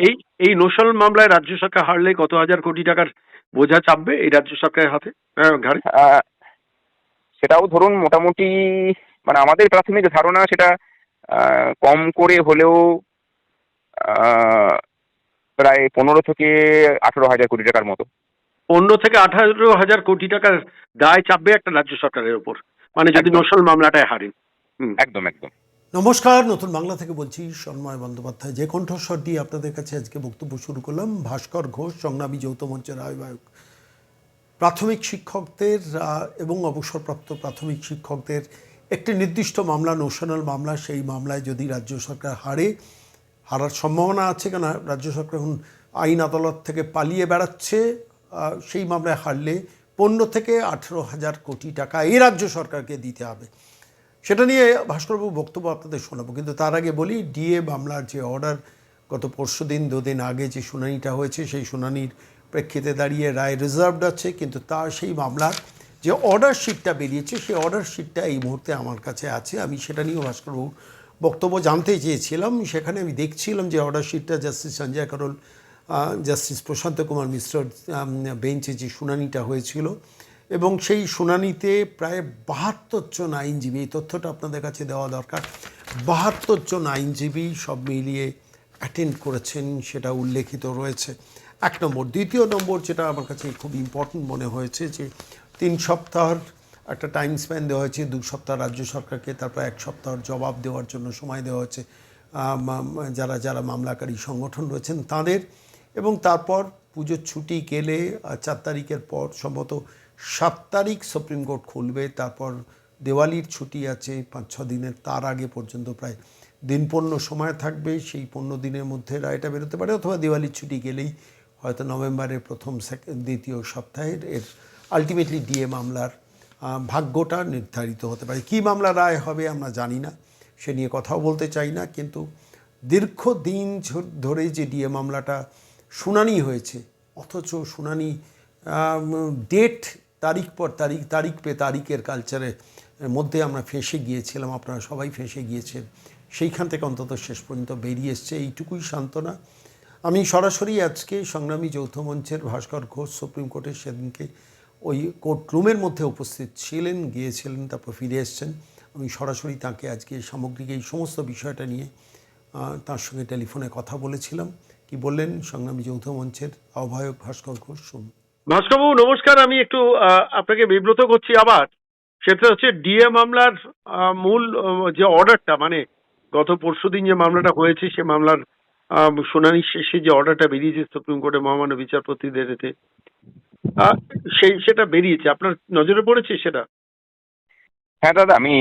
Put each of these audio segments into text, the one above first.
এই এই নোশাল মামলায় রাজ্য সরকার হারলে কত হাজার কোটি টাকার বোঝা চাপবে এই রাজ্য সরকারের হাতে? আহ, ঘাড়ে। সেটাও ধরুন মোটামুটি মানে আমাদের প্রাথমিক ধারণা সেটা কম করে হলেও প্রায় পনেরো থেকে আঠেরো হাজার কোটি টাকার মতো। পনেরো থেকে আঠারো হাজার কোটি টাকার দায় চাপবে একটা রাজ্য সরকারের ওপর মানে যদি। নোশাল মামলাটায় হারেন। একদম একদম। নমস্কার, নতুন বাংলা থেকে বলছি সন্ময় বন্দ্যোপাধ্যায়। যে কণ্ঠস্বর দিয়ে আপনাদের কাছে আজকে বক্তব্য শুরু করলাম, ভাস্কর ঘোষ, সংগ্রামী যৌথ মঞ্চের আহ্বায়ক। প্রাথমিক শিক্ষকদের এবং অবসরপ্রাপ্ত প্রাথমিক শিক্ষকদের একটি নির্দিষ্ট মামলা নোশনাল মামলা, সেই মামলায় যদি রাজ্য সরকার হারে, হারার সম্ভাবনা আছে কেন? রাজ্য সরকার এখন আইন আদালত থেকে পালিয়ে বেড়াচ্ছে সেই মামলায় হারলে পনেরো থেকে আঠেরো হাজার কোটি টাকা এই রাজ্য সরকারকে দিতে হবে। সেটা নিয়ে ভাস্করবাবু বক্তব্য আপনাদের শোনাবো। কিন্তু তার আগে বলি, ডিএ মামলার যে অর্ডার গত পরশু দিন, দুদিন আগে যে শুনানিটা হয়েছে, সেই শুনানির প্রেক্ষিতে দাঁড়িয়ে রায় রিজার্ভড আছে। কিন্তু তার সেই মামলার যে অর্ডার শিটটা বেরিয়েছে, সেই অর্ডার শিটটা এই মুহূর্তে আমার কাছে আছে। আমি সেটা নিয়েও ভাস্করবাবু বক্তব্য জানতে চেয়েছিলাম। সেখানে আমি দেখছিলাম যে অর্ডার শিটটা জাস্টিস সঞ্জয় করল জাস্টিস প্রশান্ত কুমার মিশ্র বেঞ্চে যে শুনানিটা হয়েছিল এবং সেই শুনানিতে প্রায় বাহাত্তর জন আইনজীবী, এই তথ্যটা আপনাদের কাছে দেওয়া দরকার, বাহাত্তর জন আইনজীবী সব মিলিয়ে অ্যাটেন্ড করেছেন, সেটা উল্লেখিত রয়েছে। এক নম্বর। দ্বিতীয় নম্বর, যেটা আমার কাছে খুব ইম্পর্টেন্ট মনে হয়েছে যে, তিন সপ্তাহর একটা টাইম স্প্যান দেওয়া হয়েছে, দু সপ্তাহ রাজ্য সরকারকে, তারপর এক সপ্তাহর জবাব দেওয়ার জন্য সময় দেওয়া হয়েছে যারা যারা মামলাকারী সংগঠন রয়েছেন তাদের। এবং তারপর পুজোর ছুটি গেলে চার তারিখের পর সম্ভবত সাত তারিখ সুপ্রিম কোর্ট খুলবে, তারপর দেওয়ালির ছুটি আছে, পাঁচ, ছ দিনের, তার আগে পর্যন্ত প্রায় দিন পণ্য সময় থাকবে, সেই পণ্য দিনের মধ্যে রায়টা বেরোতে পারে, অথবা দেওয়ালির ছুটি গেলেই হয়তো নভেম্বরের প্রথম দ্বিতীয় সপ্তাহের, এর আলটিমেটলি ডিএ মামলার ভাগ্যটা নির্ধারিত হতে পারে। কী মামলা রায় হবে আমরা জানি না, সে নিয়ে কথাও বলতে চাই না, কিন্তু দীর্ঘদিন ধরে যে ডিএ মামলাটা শুনানি হয়েছে, অথচ শুনানি ডেট তারিখ পর তারিখ তারিখ পে তারিখের কালচারের মধ্যে আমরা ফেঁসে গিয়েছিলাম, আপনারা সবাই ফেঁসে গিয়েছেন। সেইখান থেকে অন্তত শেষ পর্যন্ত বেরিয়ে এসছে, এইটুকুই সান্ত্বনা। আমি সরাসরি আজকে সংগ্রামী যৌথ মঞ্চের ভাস্কর ঘোষ সুপ্রিম কোর্টের সেদিনকে ওই কোর্ট রুমের মধ্যে উপস্থিত ছিলেন, গিয়েছিলেন, তারপর ফিরে এসছেন। আমি সরাসরি তাকে আজকে সামগ্রিক এই সমস্ত বিষয়টা নিয়ে তার সঙ্গে টেলিফোনে কথা বলেছিলাম। কি বললেন সংগ্রামী যৌথ মঞ্চের আহ্বায়ক ভাস্কর ঘোষ? ভাস্করবাবু নমস্কার। আমি একটু আপনাকে বিব্রত করছি আবার। সেটা হচ্ছে ডিএ মামলার মূল যে অর্ডারটা মানে গত পরশুদিন যে মামলাটা হয়েছে সে মামলার শুনানি শেষে যে অর্ডারটা বেরিয়েছে সুপ্রিম কোর্টের মহামান্য বিচারপতিদের এতে সেই সেটা বেরিয়েছে। আপনার নজরে পড়েছে সেটা? হ্যাঁ দাদা আমি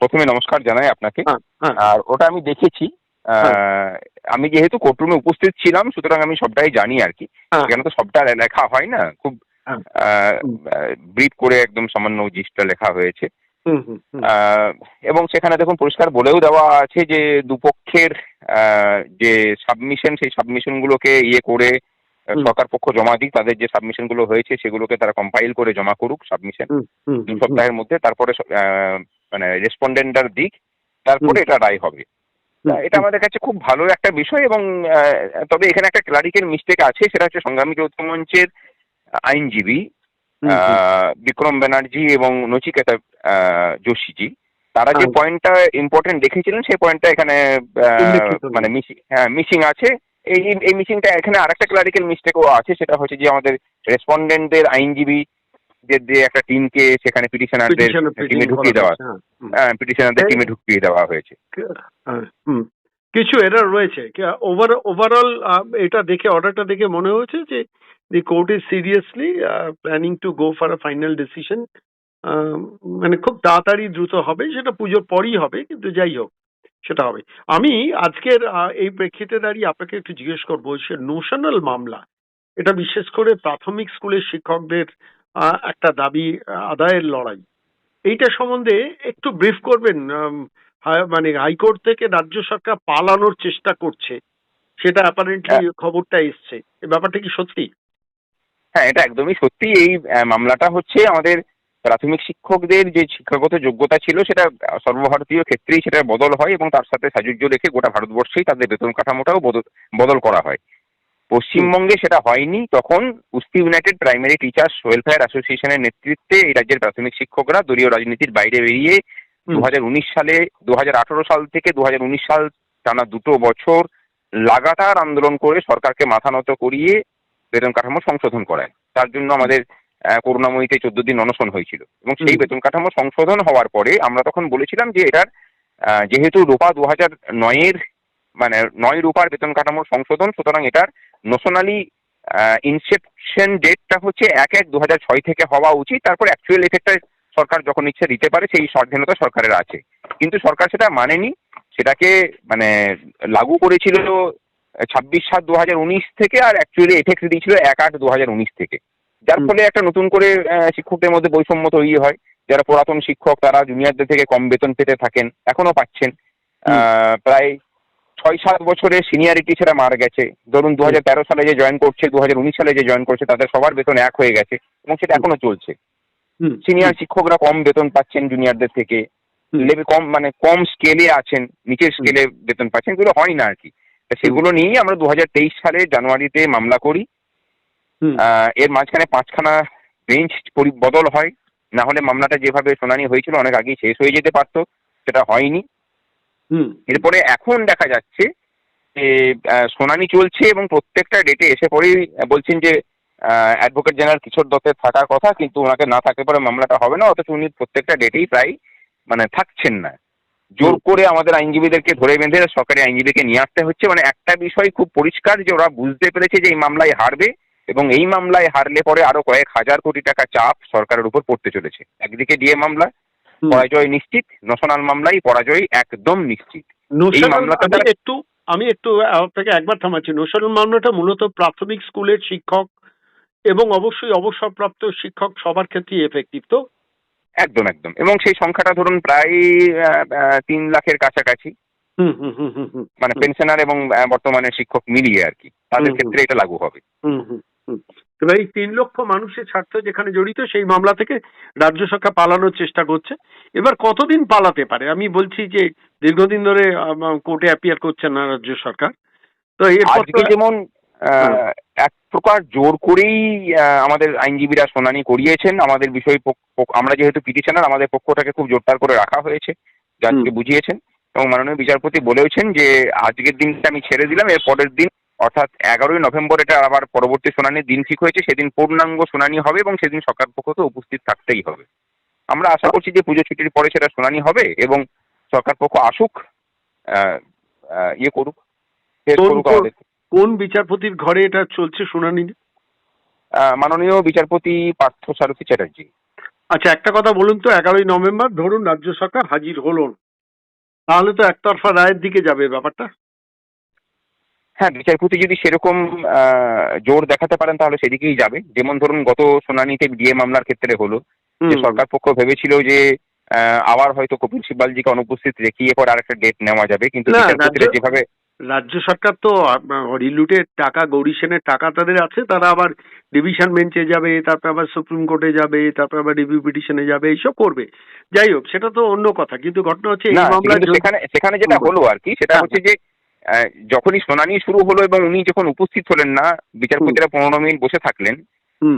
প্রথমে নমস্কার জানাই আপনাকে। হ্যাঁ হ্যাঁ। আর ওটা আমি দেখেছি আমি যেহেতু কোর্টরুমে উপস্থিত ছিলাম সুতরাং আমি সবটাই জানি আর কি। হ্যাঁ। এখানে তো সবটা লেখা হয় না খুব হ্যাঁ। ব্রিফ করে একদম সামান্য জিনিসটা লেখা হয়েছে। এবং সেখানে দেখুন পরিষ্কার বলেও দেওয়া আছে যে দুপক্ষের যে সাবমিশন সেই সাবমিশন গুলোকে ইয়ে করে সরকার পক্ষ জমা দিক তাদের যে সাবমিশনগুলো হয়েছে সেগুলোকে তারা কম্পাইল করে জমা করুক সাবমিশন দু সপ্তাহের মধ্যে তারপরে মানে রেসপন্ডেন্টার দিক তারপরে এটা রায় হবে। এটা আমাদের কাছে খুব ভালো একটা বিষয় এবং তবে এখানে একটা ক্লারিক্যাল মিস্টেক আছে সেটা হচ্ছে সংগ্রামী যৌথ মঞ্চের আইনজীবী বিক্রম ব্যানার্জি এবং নচিকেতা যোশীজি। তারা যে। পয়েন্টটা ইম্পর্টেন্ট দেখেছিলেন সেই পয়েন্টটা এখানে মানে মিসিং হ্যাঁ মিসিং আছে। এই এই মিসিংটা এখানে আরেকটা ক্লারিক্যাল মিস্টেকও আছে সেটা হচ্ছে যে আমাদের রেসপন্ডেন্টদের আইনজীবী যে যে একটা টিমকে সেখানে পিটিশনারদের টিমে ঢুকিয়ে দেওয়া হ্যাঁ, পিটিশনারদের টিমে ঢুকিয়ে দেওয়া হয়েছে। হ্যাঁ, কিছু এরার রয়েছে। ওভার ওভারঅল এটা দেখে অর্ডারটা দেখে মনে হয়েছে যে the court is seriously planning to go for a final decision মানে খুব তাড়াতাড়ি দ্রুত হবে। সেটা পুজোর পরই হবে কিন্তু যাই হোক সেটা হবে। আমি আজকের এই প্রেক্ষিতে দাঁড়িয়ে আপনাকে একটু জিজ্ঞেস করব সে নোশনাল মামলা এটা বিশেষ করে প্রাথমিক স্কুলের শিক্ষকদের একটা দাবি আদায়ের লড়াই। এইটা সম্বন্ধে একটু ব্রিফ করবেন মানে হাইকোর্ট থেকে রাজ্য সরকার পালানোর চেষ্টা করছে। সেটা অ্যাপারেন্টলি খবরটা এসছে। এই ব্যাপারটা কি সত্যি? হ্যাঁ এটা একদমই সত্যি। এই মামলাটা হচ্ছে আমাদের প্রাথমিক শিক্ষকদের যে শিক্ষাগত যোগ্যতা ছিল সেটা সর্বভারতীয় ক্ষেত্রেই সেটা বদল হয় এবং তার সাথে সাজুজ্য রেখে গোটা ভারতবর্ষেই তাদের বেতন কাঠামোটাও বদল করা হয়। পশ্চিমবঙ্গে সেটা হয়নি। তখন Usti United Primary Teachers Welfare অ্যাসোসিয়েশনের নেতৃত্বে এই রাজ্যের প্রাথমিক শিক্ষকরা দলীয় রাজনীতির বাইরে বেরিয়ে। দু সালে দুহাজার আঠারো সাল থেকে দুহাজার উনিশ সাল টানা দুটো বছর লাগাতার আন্দোলন করে সরকারকে মাথা নত করিয়ে বেতন কাঠামো সংশোধন করায় তার জন্য আমাদের করুণাময়ীতে চোদ্দ দিন অনশন হয়েছিল। এবং সেই বেতন কাঠামো সংশোধন হওয়ার পরে আমরা তখন বলেছিলাম যে এটার যেহেতু রূপা দু হাজার নয়ের মানে নয় রূপার বেতন কাঠামোর সংশোধন সুতরাং এটার নোশনালি ইনসেপশন ডেটটা হচ্ছে এক এক দু হাজার ছয় থেকে হওয়া উচিত। তারপর অ্যাকচুয়াল এফেক্টটা সরকার যখন ইচ্ছে দিতে পারে সেই স্বাধীনতা সরকারের আছে। কিন্তু সরকার সেটা মানেনি। সেটাকে মানে লাগু করেছিল ছাব্বিশ সাত দু হাজার উনিশ থেকে আর অ্যাকচুয়ালি এফেক্ট দিয়েছিল এক আট দু হাজার উনিশ থেকে। যার ফলে একটা নতুন করে শিক্ষকদের মধ্যে বৈষম্য তৈরি হয়। যারা পুরাতন শিক্ষক তারা জুনিয়রদের থেকে কম বেতন পেতে থাকেন এখনও পাচ্ছেন। প্রায় ছয় সাত বছরে সিনিয়রিটি সেটা মার গেছে। ধরুন দু হাজার তেরো সালে যে জয়েন করছে দু হাজার উনিশ সালে যে জয়েন করছে তাদের সবার বেতন এক হয়ে গেছে এবং সেটা এখনও চলছে। সিনিয়র শিক্ষকরা কম বেতন পাচ্ছেন জুনিয়রদের থেকে। লেভেল কম মানে কম স্কেলে আছেন নিচের স্কেলে বেতন পাচ্ছেন এগুলো হয় না আর কি সেগুলো নিয়েই আমরা দু হাজার তেইশ সালে জানুয়ারিতে মামলা করি। এর মাঝখানে পাঁচখানা বেঞ্চ বদল হয়। না হলে মামলাটা যেভাবে শুনানি হয়েছিল অনেক আগেই শেষ হয়ে যেতে পারতো। সেটা হয়নি। এরপরে এখন দেখা যাচ্ছে যে শুনানি চলছে এবং প্রত্যেকটা ডেটে এসে পরেই বলছেন যে অ্যাডভোকেট জেনারেল কিশোর দত্তের থাকার কথা কিন্তু ওনাকে না থাকলে পরে মামলাটা হবে না অথচ উনি প্রত্যেকটা ডেটেই প্রায় মানে থাকছেন না। জোর করে আমাদের আইনজীবীদেরকে ধরে বেঁধে সরকারি আইনজীবীকে নিয়ে আসতে হচ্ছে। মানে একটা বিষয় খুব পরিষ্কার যে ওরা বুঝতে পেরেছে যে এই মামলায় হারবে এবং এই মামলায় হারলে পরে আরও কয়েক হাজার কোটি টাকা চাপ সরকারের উপর পড়তে চলেছে। একদিকে ডিএ মামলা। পরাজয় নিশ্চিত ন্যাশনাল মামলায় পরাজয় একদম নিশ্চিত। নোশাল মামলাটা আমি একটু আমি একটু আপনাকে একবার থামাচ্ছি। নোশাল মামলাটা মূলত প্রাথমিক স্কুলের শিক্ষক এবং অবশ্যই অবসরপ্রাপ্ত শিক্ষক সবার ক্ষেত্রেই এফেক্টিভ তো? একদম একদম। এবং সেই সংখ্যাটা ধরুন প্রায় তিন লাখের কাছাকাছি। হুম হুম হুম হুম হুম। মানে পেনশনার এবং বর্তমানে শিক্ষক মিলিয়ে আর কি। তাদের। ক্ষেত্রে এটা লাগু হবে। এবার এই তিন লক্ষ মানুষের স্বার্থ যেখানে জড়িত সেই মামলা থেকে রাজ্য সরকার পালানোর চেষ্টা করছে। এবার কতদিন পালাতে পারে? আমি বলছি যে দীর্ঘদিন ধরে কোর্টে অ্যাপিয়ার করছে না রাজ্য সরকার। তো এরপর আজকে যেমন এক প্রকার জোর করেই আমাদের আইনজীবীরা শুনানি করিয়েছেন। আমাদের বিষয় আমরা যেহেতু পিটিশনার আমাদের পক্ষটাকে খুব জোরদার করে রাখা হয়েছে। জাজকে বুঝিয়েছেন এবং মাননীয় বিচারপতি বলেওছেন যে আজকের দিনটা আমি ছেড়ে দিলাম এর পরের দিন অর্থাৎ এগারোই নভেম্বর এটা আবার পরবর্তী শুনানির দিন ঠিক হয়েছে সেদিন পূর্ণাঙ্গ শুনানি হবে এবং সেদিন সরকার পক্ষ তো উপস্থিত থাকতেই হবে। আমরা আশা করছি যে পুজো ছুটির পরে সেটা শুনানি হবে এবং সরকার পক্ষ আসুক ইয়ে করুক কোন- বিচারপতির ঘরে এটা চলছে শুনানি? মাননীয় বিচারপতি পার্থ সারথী চ্যাটার্জি। আচ্ছা একটা কথা বলুন তো এগারোই নভেম্বর ধরুন রাজ্য সরকার হাজির হলো। তাহলে তো একতরফা রায়ের দিকে যাবে ব্যাপারটা। হ্যাঁ বিচারপতি যদি সেরকম জোর দেখাতে পারেন তাহলে সেদিকেই যাবে। যেমন ধরুন গত শুনানিতে ডিএ মামলার ক্ষেত্রে হলো যে সরকার পক্ষ ভেবেছিল যে আবার হয়তো কপিল সিব্বালজিকে অনুপস্থিত রেখিয়ে পর আরেকটা ডেট নেওয়া যাবে কিন্তু বিচারপতিরা যেভাবে রাজ্য সরকার তো হরিলুটের টাকা গৌরী সেনের টাকা তাদের আছে তারা আবার ডিভিশন বেঞ্চে যাবে তারপর আবার সুপ্রিম কোর্টে যাবে তারপর আবার রিভিউ পিটিশনে যাবে এইসব করবে। যাই হোক সেটা তো অন্য কথা কিন্তু ঘটনা হচ্ছে সেখানে সেখানে যেটা হলো আর কি সেটা হ্যাঁ। হচ্ছে যে যখনই শুনানি শুরু হলো এবং উনি যখন উপস্থিত হলেন না বিচারপতিরা পনেরো মিনিট বসে থাকলেন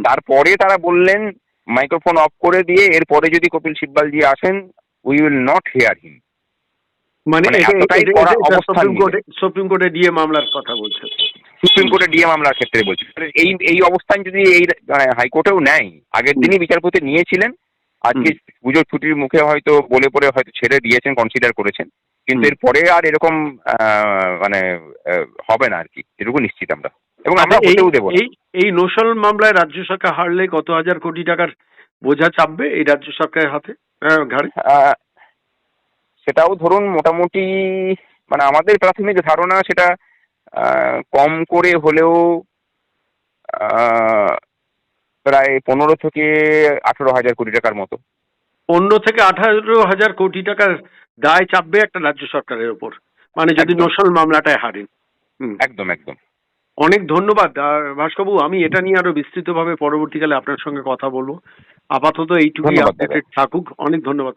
তারপরে তারা বললেন মাইক্রোফোন অফ করে দিয়ে এরপরে যদি কপিল সিব্বালজি আসেন we will not hear him মানে মানে সুপ্রিম। কোর্টে ডিএ মামলার কথা বলছে। সুপ্রিম কোর্টে ডিএ মামলার ক্ষেত্রে বলছি। এই এই অবস্থান যদি এই মানে হাইকোর্টেও নেয় আগের দিনই বিচারপতি নিয়েছিলেন আজকে পুজোর ছুটির মুখে হয়তো বলে পরে হয়তো ছেড়ে দিয়েছেন কনসিডার করেছেন। কিন্তু। এরপরে আর এরকম মানে হবে না আর কি এটুকু নিশ্চিত আমরা। এবং আমরা আচ্ছা, এই হতেও দেবো এই এই নোশাল মামলায় রাজ্য সরকার হারলে কত হাজার কোটি টাকার বোঝা চাপবে এই রাজ্য সরকারের হাতে ঘাড়ে? সেটাও ধরুন মোটামুটি মানে আমাদের প্রাথমিক ধারণা সেটা আহ, কম করে হলেও আহ, প্রায় পনেরো থেকে আঠেরো হাজার কোটি টাকার মতো। পনেরো থেকে আঠারো হাজার কোটি টাকার দায় চাপবে একটা রাজ্য সরকারের ওপর। মানে যদি নসল মামলাটায় হারেন। একদম একদম। অনেক ধন্যবাদ। ভাস্কবাবু ভাস্করবাবু আমি এটা নিয়ে আরও বিস্তৃতভাবে পরবর্তীকালে আপনার সঙ্গে কথা বলব। আপাতত এইটুকুই আপডেটেড থাকুক। অনেক ধন্যবাদ